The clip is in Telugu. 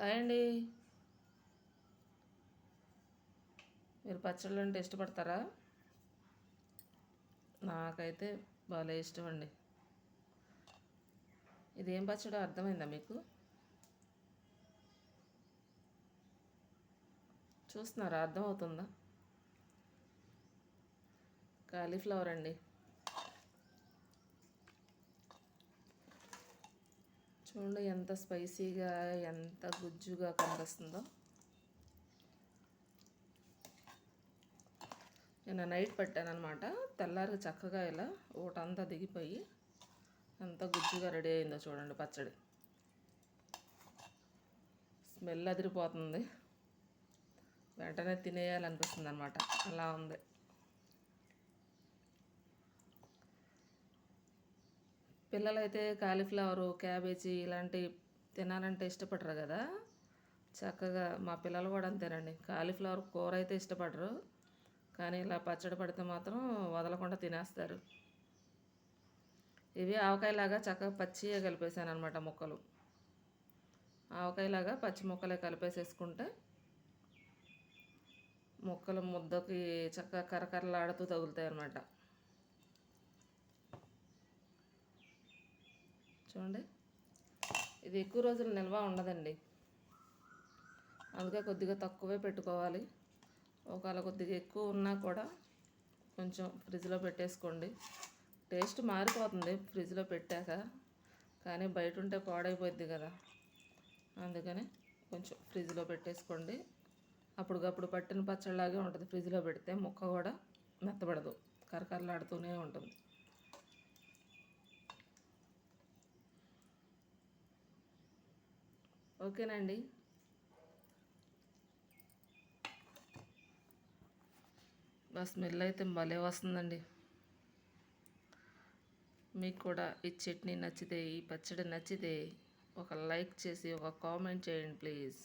హాయ్ అండి. మీరు పచ్చళ్ళు అంటే ఇష్టపడతారా? నాకైతే భలే ఇష్టం అండి. ఇదేం పచ్చడో అర్థమైందా మీకు? చూస్తున్నారా? అర్థమవుతుందా? కాలీఫ్లవర్ అండి. చూడండి ఎంత స్పైసీగా ఎంత గుజ్జుగా కనిపిస్తుందో. నేను నైట్ పట్టానమాట అనమాట తెల్లారి చక్కగా ఇలా ఊటంతా దిగిపోయి ఎంత గుజ్జుగా రెడీ అయిందో చూడండి పచ్చడి. స్మెల్ అదిరిపోతుంది. వెంటనే తినేయాలనిపిస్తుంది అనమాట అలా ఉంది. పిల్లలైతే కాలీఫ్లవరు క్యాబేజీ ఇలాంటి తినాలంటే ఇష్టపడరు కదా. చక్కగా మా పిల్లలు కూడా అంతేనండి. కాలీఫ్లవర్ కూర అయితే ఇష్టపడరు. కానీ ఇలా పచ్చడి పడితే మాత్రం వదలకుండా తినేస్తారు. ఇవి ఆవకాయలాగా చక్కగా పచ్చిగా కలిపేసాను అనమాట ముక్కలు. ఆవకాయలాగా పచ్చి ముక్కలే కలిపేసేసుకుంటే ముక్కలు ముద్దకి చక్కగా కరకరలాడుతూ తగులుతాయి అన్నమాట చూడండి. ఇది ఎక్కువ రోజులు నిల్వ ఉండదండి. అందుకే కొద్దిగా తక్కువే పెట్టుకోవాలి. ఒకవేళ కొద్దిగా ఎక్కువ ఉన్నా కూడా కొంచెం ఫ్రిడ్జ్లో పెట్టేసుకోండి. టేస్ట్ మారిపోతుంది ఫ్రిడ్జ్లో పెట్టాక కానీ బయట ఉంటే పాడైపోద్ది కదా. అందుకని కొంచెం ఫ్రిడ్జ్లో పెట్టేసుకోండి. అప్పటికప్పుడు పట్టిన పచ్చడిలాగే ఉంటుంది. ఫ్రిడ్జ్లో పెడితే ముక్క కూడా మెత్తబడదు. కరకరలాడుతూనే ఉంటుంది. ఓకేనండి. బా స్మెల్ అయితే భలే వస్తుందండి. మీకు కూడా ఈ చట్నీ నచ్చితే ఈ పచ్చడి నచ్చితే ఒక లైక్ చేసి ఒక కామెంట్ చేయండి ప్లీజ్.